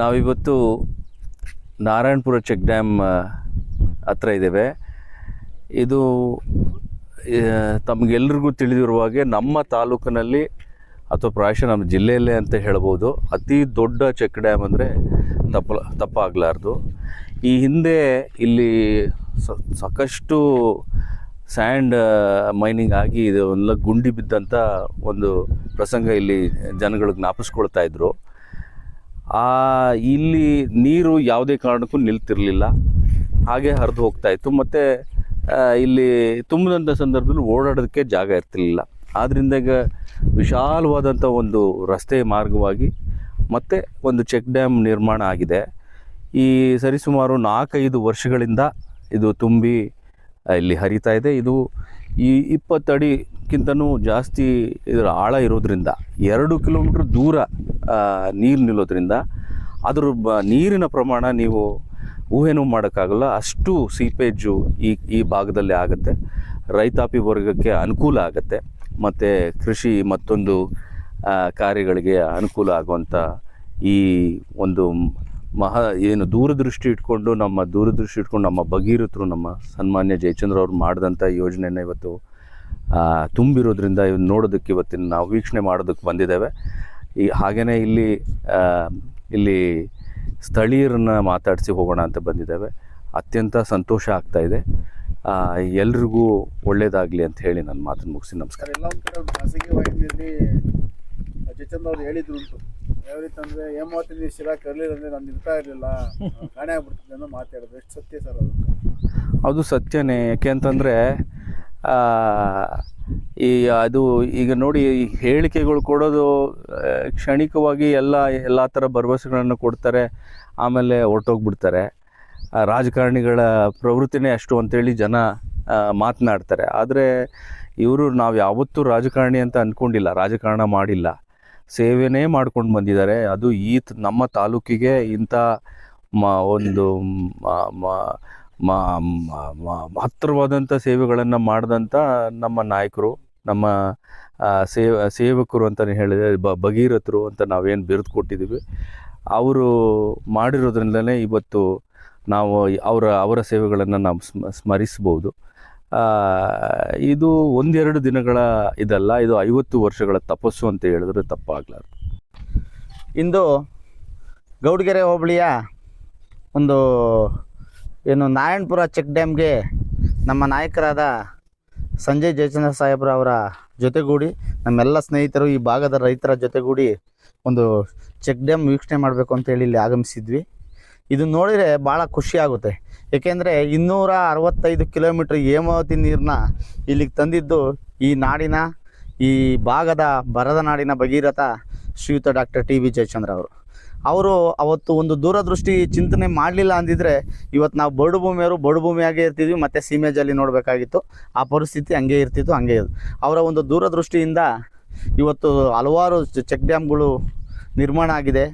ನಾವಿವತ್ತು Narayanapura check dam ಹತ್ರ ಇದ್ದೇವೆ. ಇದು ತಮಗೆಲ್ರಿಗೂ ತಿಳಿದಿರುವ ಹಾಗೆ ನಮ್ಮ ತಾಲೂಕಿನಲ್ಲಿ ಅಥವಾ ಪ್ರಾಯಶಃ ನಮ್ಮ ಜಿಲ್ಲೆಯಲ್ಲೇ ಅಂತ ಹೇಳ್ಬೋದು, ಅತಿ ದೊಡ್ಡ ಚೆಕ್ ಡ್ಯಾಮ್ ಅಂದರೆ ತಪ್ಪ ತಪ್ಪಾಗಲಾರ್ದು. ಈ ಹಿಂದೆ ಇಲ್ಲಿ ಸಾಕಷ್ಟು ಸ್ಯಾಂಡ್ ಮೈನಿಂಗ್ ಆಗಿ ಇದು ಎಲ್ಲ ಗುಂಡಿ ಬಿದ್ದಂಥ ಒಂದು ಪ್ರಸಂಗ ಇಲ್ಲಿ ಜನಗಳು ಜ್ಞಾಪಿಸ್ಕೊಳ್ತಾ ಇದ್ರು. ಆ, ಇಲ್ಲಿ ನೀರು ಯಾವುದೇ ಕಾರಣಕ್ಕೂ ನಿಲ್ತಿರಲಿಲ್ಲ. ಹಾಗೆ ಹರಿದು ಹೋಗ್ತಾ ಇತ್ತು. ಮತ್ತು ಇಲ್ಲಿ ತುಂಬಿದಂಥ ಸಂದರ್ಭದಲ್ಲಿ ಓಡಾಡೋದಕ್ಕೆ ಜಾಗ ಇರ್ತಿರಲಿಲ್ಲ. ಆದ್ದರಿಂದ ಈಗ ವಿಶಾಲವಾದಂಥ ಒಂದು ರಸ್ತೆ ಮಾರ್ಗವಾಗಿ ಮತ್ತೆ ಒಂದು ಚೆಕ್ ಡ್ಯಾಮ್ ನಿರ್ಮಾಣ ಆಗಿದೆ. ಈ ಸರಿಸುಮಾರು ನಾಲ್ಕೈದು ವರ್ಷಗಳಿಂದ ಇದು ತುಂಬಿ ಇಲ್ಲಿ ಹರಿತಾ ಇದೆ. ಇದು ಈ ಇಪ್ಪತ್ತಡಿಗಿಂತನೂ ಜಾಸ್ತಿ ಇದರ ಆಳ ಇರೋದ್ರಿಂದ ಎರಡು ಕಿಲೋಮೀಟ್ರ್ ದೂರ ನೀರು ನಿಲ್ಲೋದ್ರಿಂದ ಅದ್ರ ನೀರಿನ ಪ್ರಮಾಣ ನೀವು ಊಹೆನೂ ಮಾಡೋಕ್ಕಾಗಲ್ಲ, ಅಷ್ಟು ಸೀಪೇಜು ಈ ಈ ಭಾಗದಲ್ಲಿ ಆಗುತ್ತೆ. ರೈತಾಪಿ ವರ್ಗಕ್ಕೆ ಅನುಕೂಲ ಆಗುತ್ತೆ. ಮತ್ತು ಕೃಷಿ ಮತ್ತೊಂದು ಕಾರ್ಯಗಳಿಗೆ ಅನುಕೂಲ ಆಗುವಂಥ ಈ ಒಂದು ಮಹಾ, ಏನು ದೂರದೃಷ್ಟಿ ಇಟ್ಕೊಂಡು ನಮ್ಮ ದೂರದೃಷ್ಟಿ ಇಟ್ಕೊಂಡು ನಮ್ಮ ಭಗೀರಥರು, ನಮ್ಮ ಸನ್ಮಾನ್ಯ ಜಯಚಂದ್ರ ಅವ್ರು ಮಾಡಿದಂಥ ಯೋಜನೆಯನ್ನು ಇವತ್ತು ತುಂಬಿರೋದ್ರಿಂದ ಇವ್ನ ನೋಡೋದಕ್ಕೆ ಇವತ್ತಿನ ನಾವು ವೀಕ್ಷಣೆ ಮಾಡೋದಕ್ಕೆ ಬಂದಿದ್ದೇವೆ. ಈ ಹಾಗೆಯೇ ಇಲ್ಲಿ ಇಲ್ಲಿ ಸ್ಥಳೀಯರನ್ನ ಮಾತಾಡಿಸಿ ಹೋಗೋಣ ಅಂತ ಬಂದಿದ್ದೇವೆ. ಅತ್ಯಂತ ಸಂತೋಷ ಆಗ್ತಾ ಇದೆ. ಎಲ್ರಿಗೂ ಒಳ್ಳೇದಾಗಲಿ ಅಂತ ಹೇಳಿ ನನ್ನ ಮಾತನ್ನು ಮುಗಿಸಿ. ನಮಸ್ಕಾರ. ಸರ್ ಎಲ್ಲ ಒಂದು ಕಡೆ ಖಾಸಗಿ ವಾಹಿನಿಯಲ್ಲಿ ಜಚಂದ್ ಅವ್ರು ಹೇಳಿದ್ರು ಉಂಟು. ಯಾವ ರೀತಿ ಅಂದರೆ ಹೇಮಾವತಿ ಶಿರಾ ಕರ್ಲಿಲ್ಲ ಅಂದರೆ ನಾನು ಇರ್ತಾ ಇರಲಿಲ್ಲ. ಕಾಣೆ ಆಗ್ಬಿಡ್ತಿದ್ದೆ ಅನ್ನೋ ಮಾತಾಡಿದ್ರು ಎಷ್ಟು ಸತ್ಯ ಸರ್ ಅದು? ಅದು ಸತ್ಯನೇ. ಯಾಕೆ ಅಂತಂದರೆ ಈ, ಅದು ಈಗ ನೋಡಿ ಹೇಳಿಕೆಗಳು ಕೊಡೋದು ಕ್ಷಣಿಕವಾಗಿ ಎಲ್ಲ ಎಲ್ಲ ಥರ ಭರವಸೆಗಳನ್ನು ಕೊಡ್ತಾರೆ, ಆಮೇಲೆ ಹೊರಟೋಗ್ಬಿಡ್ತಾರೆ. ರಾಜಕಾರಣಿಗಳ ಪ್ರವೃತ್ತಿನೇ ಅಷ್ಟು ಅಂತೇಳಿ ಜನ ಮಾತನಾಡ್ತಾರೆ. ಆದರೆ ಇವರು ನಾವು ಯಾವತ್ತೂ ರಾಜಕಾರಣಿ ಅಂತ ಅಂದ್ಕೊಂಡಿಲ್ಲ ರಾಜಕಾರಣ ಮಾಡಿಲ್ಲ. ಸೇವೆನೇ ಮಾಡ್ಕೊಂಡು ಬಂದಿದ್ದಾರೆ. ಅದು ಈ ನಮ್ಮ ತಾಲೂಕಿಗೆ ಇಂಥ ಮ, ಒಂದು ಮಹತ್ತರವಾದಂಥ ಸೇವೆಗಳನ್ನು ಮಾಡಿದಂಥ ನಮ್ಮ ನಾಯಕರು. ನಮ್ಮ ಸೇವ, ಸೇವಕರು ಅಂತಲೇ ಹೇಳಿದರೆ, ಬ, ಭಗೀರಥರು ಅಂತ ನಾವೇನು ಬಿರುದು ಕೊಟ್ಟಿದ್ದೀವಿ. ಅವರು ಮಾಡಿರೋದ್ರಿಂದಲೇ ಇವತ್ತು ನಾವು ಅವರ ಅವರ ಸೇವೆಗಳನ್ನು ನಾವು ಸ್ಮ, ಸ್ಮರಿಸ್ಬೋದು. ಇದು ಒಂದೆರಡು ದಿನಗಳ ಇದಲ್ಲ, ಇದು ಐವತ್ತು ವರ್ಷಗಳ ತಪಸ್ಸು ಅಂತ ಹೇಳಿದ್ರೆ ತಪ್ಪಾಗಲಾರ್ದು. ಇಂದು ಗೌಡಗೆರೆ ಹೋಬಳಿಯ ಒಂದು, ಏನು ನಾರಾಯಣಪುರ ಚೆಕ್ ಡ್ಯಾಮ್ಗೆ ನಮ್ಮ ನಾಯಕರಾದ ಸಂಜಯ್ ಜಯಚಂದ್ರ ಸಾಹೇಬ್ರ ಅವರ ಜೊತೆಗೂಡಿ ನಮ್ಮೆಲ್ಲ ಸ್ನೇಹಿತರು ಈ ಭಾಗದ ರೈತರ ಜೊತೆಗೂಡಿ ಒಂದು ಚೆಕ್ ಡ್ಯಾಮ್ ವೀಕ್ಷಣೆ ಮಾಡಬೇಕು ಅಂತೇಳಿ ಇಲ್ಲಿ ಆಗಮಿಸಿದ್ವಿ. ಇದು ನೋಡಿದರೆ ಭಾಳ ಖುಷಿ ಆಗುತ್ತೆ. ಏಕೆಂದರೆ ಇನ್ನೂರ ಅರವತ್ತೈದು ಕಿಲೋಮೀಟ್ರ್ ಹೇಮಾವತಿ ನೀರನ್ನ ಇಲ್ಲಿಗೆ ತಂದಿದ್ದು ಈ ನಾಡಿನ, ಈ ಭಾಗದ ಬರದ ನಾಡಿನ ಭಗೀರಥ ಶ್ರೀಯುತ ಡಾಕ್ಟರ್ ಟಿ ವಿ ಜಯಚಂದ್ರ ಅವರು. ಅವರು ಅವತ್ತು ಒಂದು ದೂರದೃಷ್ಟಿ ಚಿಂತನೆ ಮಾಡಲಿಲ್ಲ ಅಂದಿದ್ರೆ ಇವತ್ತು ನಾವು ಬರಡು ಭೂಮಿಯವರು ಬರಡು ಭೂಮಿಯಾಗೇ ಇರ್ತಿದ್ವಿ, ಮತ್ತು ಸೀಮೇಜಲ್ಲಿ ನೋಡಬೇಕಾಗಿತ್ತು. ಆ ಪರಿಸ್ಥಿತಿ ಹಂಗೆ ಇರ್ತಿತ್ತು, ಹಂಗೆ ಇರೋದು ಅವರ ಒಂದು ದೂರದೃಷ್ಟಿಯಿಂದ ಇವತ್ತು ಹಲವಾರು ಚೆಕ್ ಡ್ಯಾಮ್ಗಳು ನಿರ್ಮಾಣ ಆಗಿದೆ.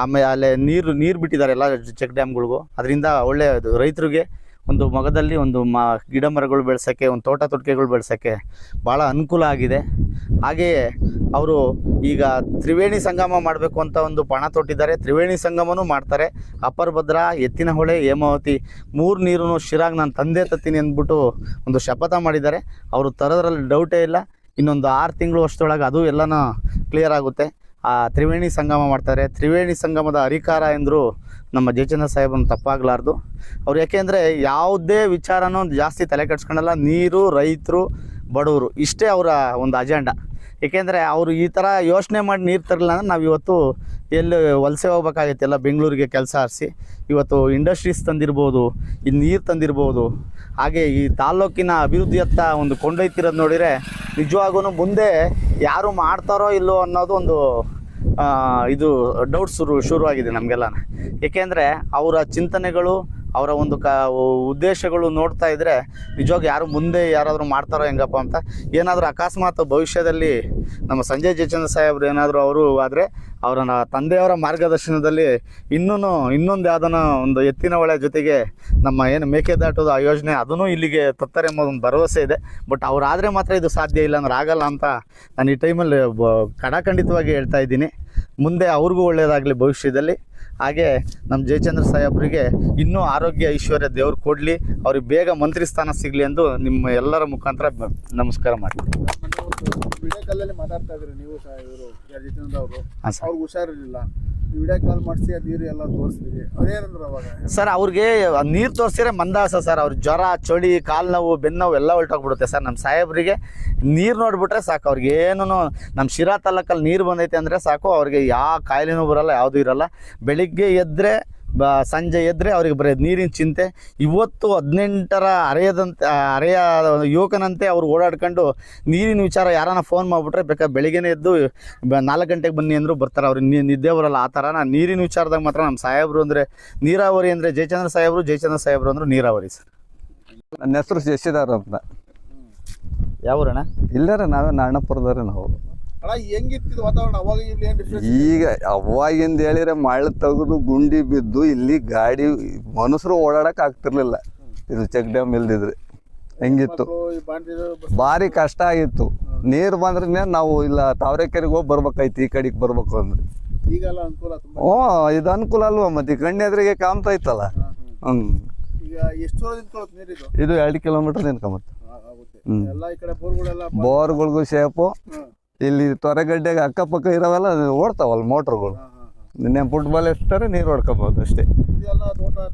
ಆಮೇಲೆ ಅಲ್ಲೇ ನೀರು ನೀರು ಬಿಟ್ಟಿದ್ದಾರೆ ಎಲ್ಲ ಚೆಕ್ ಡ್ಯಾಮ್ಗಳಿಗೂ. ಅದರಿಂದ ಒಳ್ಳೆಯದು ರೈತರಿಗೆ ಒಂದು ಮಗದಲ್ಲಿ ಒಂದು ಮ, ಗಿಡ ಮರಗಳು ಬೆಳೆಸೋಕ್ಕೆ, ಒಂದು ತೋಟ ತೊಟ್ಟಿಗೆಗಳು ಬೆಳೆಸೋಕ್ಕೆ ಭಾಳ ಅನುಕೂಲ ಆಗಿದೆ. ಹಾಗೆಯೇ ಅವರು ಈಗ ತ್ರಿವೇಣಿ ಸಂಗಮ ಮಾಡಬೇಕು ಅಂತ ಒಂದು ಪಣ ತೊಟ್ಟಿದ್ದಾರೆ. ತ್ರಿವೇಣಿ ಸಂಗಮನೂ ಮಾಡ್ತಾರೆ. ಅಪ್ಪರ್ ಭದ್ರಾ ಎತ್ತಿನ ಹೊಳೆ ಹೇಮಾವತಿ, ಮೂರು ನೀರು ಶಿರಾಗ್ ನಾನು ತಂದೆ ತತ್ತೀನಿ ಅಂದ್ಬಿಟ್ಟು ಒಂದು ಶಪಥ ಮಾಡಿದ್ದಾರೆ. ಅವರು ತರೋದ್ರಲ್ಲಿ ಡೌಟೇ ಇಲ್ಲ. ಇನ್ನೊಂದು ಆರು ತಿಂಗಳು ವರ್ಷದೊಳಗೆ ಅದು ಎಲ್ಲನೂ ಕ್ಲಿಯರ್ ಆಗುತ್ತೆ. ಆ, ತ್ರಿವೇಣಿ ಸಂಗಮ ಮಾಡ್ತಾರೆ. ತ್ರಿವೇಣಿ ಸಂಗಮದ ಹರಿಕಾರ ಎಂದರು ನಮ್ಮ ಜಯಚಂದ್ರ ಸಾಹೇಬನ್ನು ತಪ್ಪಾಗಲಾರ್ದು. ಅವ್ರು ಯಾಕೆಂದರೆ ಯಾವುದೇ ವಿಚಾರನೂ ಜಾಸ್ತಿ ತಲೆ ನೀರು, ರೈತರು, ಬಡವರು, ಇಷ್ಟೇ ಅವರ ಒಂದು ಅಜೆಂಡ. ಏಕೆಂದರೆ ಅವರು ಈ ಥರ ಯೋಚನೆ ಮಾಡಿ ನೀರು ತರಲಿಲ್ಲ ಅಂದ್ರೆ ನಾವು ಇವತ್ತು ಎಲ್ಲಿ ವಲಸೆ ಹೋಗ್ಬೇಕಾಗಿತ್ತು, ಎಲ್ಲ ಬೆಂಗಳೂರಿಗೆ ಕೆಲಸ ಆರಿಸಿ. ಇವತ್ತು ಇಂಡಸ್ಟ್ರೀಸ್ ತಂದಿರ್ಬೋದು ಈ ನೀರು ತಂದಿರ್ಬೋದು. ಹಾಗೆ ಈ ತಾಲ್ಲೂಕಿನ ಅಭಿವೃದ್ಧಿಯತ್ತ ಒಂದು ಕೊಂಡೊಯ್ತಿರೋದು ನೋಡಿದರೆ ನಿಜವಾಗೂ ಮುಂದೆ ಯಾರು ಮಾಡ್ತಾರೋ ಇಲ್ಲೋ ಅನ್ನೋದು ಒಂದು ಇದು ಡೌಟ್ ಶುರು ಶುರುವಾಗಿದೆ ನಮಗೆಲ್ಲ ಏಕೆಂದರೆ ಅವರ ಚಿಂತನೆಗಳು ಅವರ ಒಂದು ಕ ಉದ್ದೇಶಗಳು ನೋಡ್ತಾ ಇದ್ದರೆ ನಿಜವಾಗಿ ಯಾರು ಮುಂದೆ ಯಾರಾದರೂ ಮಾಡ್ತಾರೋ ಹೆಂಗಪ್ಪ ಅಂತ. ಏನಾದರೂ ಅಕಸ್ಮಾತ್ ಭವಿಷ್ಯದಲ್ಲಿ ನಮ್ಮ ಸಂಜಯ್ ಜಯಚಂದ್ರ ಸಾಹೇಬ್ರು ಏನಾದರೂ ಅವರು ಆದರೆ ಅವರ ತಂದೆಯವರ ಮಾರ್ಗದರ್ಶನದಲ್ಲಿ ಇನ್ನೂ ಇನ್ನೊಂದು ಯಾವುದನ್ನ ಒಂದು ಎತ್ತಿನ ಹೊಳೆ ಜೊತೆಗೆ ನಮ್ಮ ಏನು ಮೇಕೆದಾಟದ ಆ ಯೋಜನೆ ಅದನ್ನು ಇಲ್ಲಿಗೆ ತತ್ತಾರೆ ಎಂಬ ಒಂದು ಭರವಸೆ ಇದೆ. ಬಟ್ ಅವರಾದರೆ ಮಾತ್ರ ಇದು ಸಾಧ್ಯ ಇಲ್ಲ ಅಂದ್ರೆ ಆಗಲ್ಲ ಅಂತ ನಾನು ಈ ಟೈಮಲ್ಲಿ ಕಡಾಖಂಡಿತವಾಗಿ ಹೇಳ್ತಾ ಇದ್ದೀನಿ. ಮುಂದೆ ಅವ್ರಿಗೂ ಒಳ್ಳೆಯದಾಗಲಿ ಭವಿಷ್ಯದಲ್ಲಿ. ಹಾಗೆ ನಮ್ಮ ಜಯಚಂದ್ರ ಸಾಹೇಬ್ರಿಗೆ ಇನ್ನೂ ಆರೋಗ್ಯ ಐಶ್ವರ್ಯ ದೇವ್ರು ಕೊಡಲಿ ಅವ್ರಿಗೆ ಬೇಗ ಮಂತ್ರಿ ಸ್ಥಾನ ಸಿಗಲಿ ಎಂದು ನಿಮ್ಮ ಎಲ್ಲರ ಮುಖಾಂತರ ನಮಸ್ಕಾರ ಮಾಡ್ತೀನಿ. ವಿಡಿಯೋ ಕಾಲಲ್ಲಿ ಮಾತಾಡ್ತಾ ಇದ್ರಿ ನೀವು ಸಹ ಇವರು ಹುಷಾರಿರ್ಲಿಲ್ಲ. ವಿಡಿಯೋ ಕಾಲ್ ಮಾಡಿಸಿ, ಅದು ನೀರು ಎಲ್ಲ ತೋರಿಸ್ತೀವಿ ಅವಾಗ? ಸರ್, ಅವ್ರಿಗೆ ನೀರು ತೋರಿಸಿದ್ರೆ ಮಂದಾಸ ಸರ್, ಅವ್ರ ಜ್ವರ, ಚಳಿ, ಕಾಲು ನೋವು, ಬೆನ್ನು ನೋವು ಎಲ್ಲ ಹೊಲ್ಟೋಗ್ಬಿಡುತ್ತೆ ಸರ್. ನಮ್ಮ ಸಾಹೇಬ್ರಿಗೆ ನೀರು ನೋಡಿಬಿಟ್ರೆ ಸಾಕು. ಅವ್ರಿಗೆ ಏನೂ ನಮ್ಮ ಶಿರಾ ತಾಲೂಕಲ್ಲಿ ನೀರು ಬಂದೈತೆ ಅಂದರೆ ಸಾಕು. ಅವ್ರಿಗೆ ಯಾವ ಕಾಯಿಲೆನೂ ಬರಲ್ಲ, ಯಾವುದೂ ಇರಲ್ಲ. ಬೆಳಿಗ್ಗೆ ಎದ್ದರೆ ಬ ಸಂಜೆ ಎದ್ದರೆ ಅವ್ರಿಗೆ ಬರೀ ನೀರಿನ ಚಿಂತೆ. ಇವತ್ತು ಹದಿನೆಂಟರ ಅರೆಯದಂತೆ ಅರೆಯ ಯುವಕನಂತೆ ಅವ್ರು ಓಡಾಡ್ಕೊಂಡು ನೀರಿನ ವಿಚಾರ ಯಾರನ್ನ ಫೋನ್ ಮಾಡಿಬಿಟ್ರೆ ಬೇಕಾ ಬೆಳಿಗ್ಗೆನೇ ಎದ್ದು ಬ ನಾಲ್ಕು ಗಂಟೆಗೆ ಬನ್ನಿ ಅಂದರೂ ಬರ್ತಾರೆ. ಅವ್ರು ನಿದ್ದೆ ಬರಲ್ಲ ಆ ಥರ ನಾನು ನೀರಿನ ವಿಚಾರದಾಗ ಮಾತ್ರ ನಮ್ಮ ಸಾಹೇಬರು ಅಂದರೆ ನೀರಾವರಿ ಅಂದರೆ ಜಯಚಂದ್ರ ಸಾಹೇಬರು ಜಯಚಂದ್ರ ಸಾಹೇಬರು ಅಂದರೆ ನೀರಾವರಿ ಸರ್. ನನ್ನ ಹೆಸರು ಶಶಿಧರ್ ಅಂತ. ಯಾವೂರಣ್ಣ? ಇಲ್ಲರ ನಾವೇ ನಾರಣಪುರದವ್ರೆ ನಾವು. ಅಣ್ಣ ಹೆಂಗಿತ್ತು ವಾತಾವರಣ? ಅವಾಗ ಇಲ್ಲಿ ಏನ್ ಡಿಫ್ರೆನ್ಸ್ ಈಗ ಅವಾಗಿಂದ ಹೇಳಿದ್ರೆ ಮಳೆ ತೆಗೆದು ಗುಂಡಿ ಬಿದ್ದು ಇಲ್ಲಿ ಗಾಡಿ ಮನುಷ್ಯರು ಓಡಾಡಕ್ ಆಗ್ತಿರ್ಲಿಲ್ಲ. ಇದು ಚೆಕ್ ಡ್ಯಾಮ್ ಇಲ್ದಿದ್ರೆ. ಹೆಂಗಿತ್ತು? ಭಾರಿ ಕಷ್ಟ ಆಗಿತ್ತು. ನೀರು ಬಂದ್ರೆ ನಾವು ಇಲ್ಲ ತಾವರೆಕೆರೆಗೆ ಹೋಗಿ ಬರ್ಬೇಕಾಯ್ತು ಈ ಕಡೆಗೆ ಬರ್ಬೇಕು ಅಂದ್ರೆ. ಹ್ಮ್ ಓ ಇದು ಅನುಕೂಲ ಅಲ್ವಾ? ಮತ್ತೆ ಕಣ್ಣೆದ್ರಿಗೆ ಕಾಮ್ತಾ ಇತ್ತಲ್ಲ. ಹ್ಮ್. ಇದು? ಎರಡು ಕಿಲೋಮೀಟರ್ ನಿನ್ಕೊಂಬತ್ತು ಹ್ಮ್. ಬೋರ್ಗಳಿಗೂ ಶೇಪು. ಇಲ್ಲಿ ತೊರೆಗಡ್ಡೆಗೆ ಅಕ್ಕಪಕ್ಕ ಇರೋವೆಲ್ಲ ಓಡ್ತಾವಲ್ಲ ಮೋಟ್ರುಗಳು. ಹಾ, ಹಾ, ಹಾ. ನಿನ್ನೆ ಫುಟ್ಬಾಲ್ ಎಷ್ಟಾರೆ ನೀರು ಹೊಡ್ಕೋಬಹುದು ಅಷ್ಟೇ. ತುಂಬಾ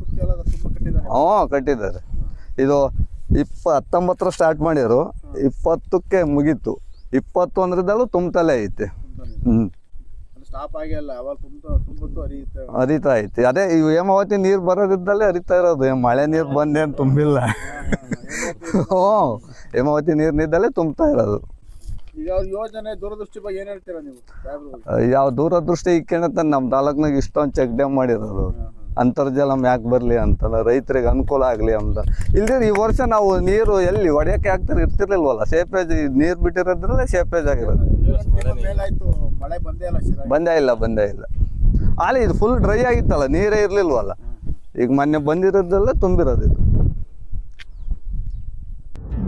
ಕಟ್ಟಿದ್ದಾರೆ. ಹ್ಞೂ ಕಟ್ಟಿದ್ದಾರೆ. ಇದು ಇಪ್ಪ ಹತ್ತೊಂಬತ್ತರ ಸ್ಟಾರ್ಟ್ ಮಾಡಿದ್ರು. ಇಪ್ಪತ್ತಕ್ಕೆ ಮುಗೀತು. ಇಪ್ಪತ್ತು ಅಂದ್ರದಲ್ಲೂ ತುಂಬತಲೇ. ಐತೆ ಹ್ಞೂ ಹರಿತಾ ಐತಿ. ಅದೇ ಇವು ಹೇಮಾವತಿ ನೀರು ಬರೋದಿದ್ದಲ್ಲೇ ಹರಿತಾ ಇರೋದು. ಮಳೆ ನೀರು ಬಂದೇನು ತುಂಬಿಲ್ಲ. ಹ್ಞೂ ಹೇಮಾವತಿ ನೀರಿನಿದ್ದಲ್ಲೇ ತುಂಬ್ತಾ ಇರೋದು. ಯೋಜನೆ ದೂರದೃಷ್ಟಿ ಬಗ್ಗೆ ಏನ್ ಹೇಳ್ತೀರಾ ನೀವು? ಯಾವ ದೂರದೃಷ್ಟಿ ಇಕ್ಕೇನಂತ ನಮ್ಮ ತಾಲೂಕ್ನಾಗ ಇಷ್ಟೊಂದು ಚೆಕ್ ಡ್ಯಾಮ್ ಮಾಡಿರೋದು ಅಂತರ್ಜಲ ಮ್ಯಾಕ್ ಬರಲಿ ಅಂತಲ್ಲ ರೈತರಿಗೆ ಅನುಕೂಲ ಆಗಲಿ ಅಂತ. ಇಲ್ದಿರ ಈ ವರ್ಷ ನಾವು ನೀರು ಎಲ್ಲಿ ಒಡೆಯಕ್ಕೆ ಆಗ್ತಾರೆ ಇರ್ತಿರ್ಲಿಲ್ವಲ್ಲ? ಸೇಫೇಜ್ ನೀರು ಬಿಟ್ಟಿರೋದ್ರಲ್ಲೇ ಸೇಫೇಜ್ ಆಗಿರೋದು. ಬಂದೇ ಇಲ್ಲ ಬಂದೇ ಇಲ್ಲ. ಬಂದೇ ಇಲ್ಲ ಅಲ್ಲಿ ಇದು ಫುಲ್ ಡ್ರೈ ಆಗಿತ್ತಲ್ಲ ನೀರೇ ಇರಲಿಲ್ವಲ್ಲ? ಈಗ ಮೊನ್ನೆ ಬಂದಿರೋದೆಲ್ಲ ತುಂಬಿರೋದು ಇದು.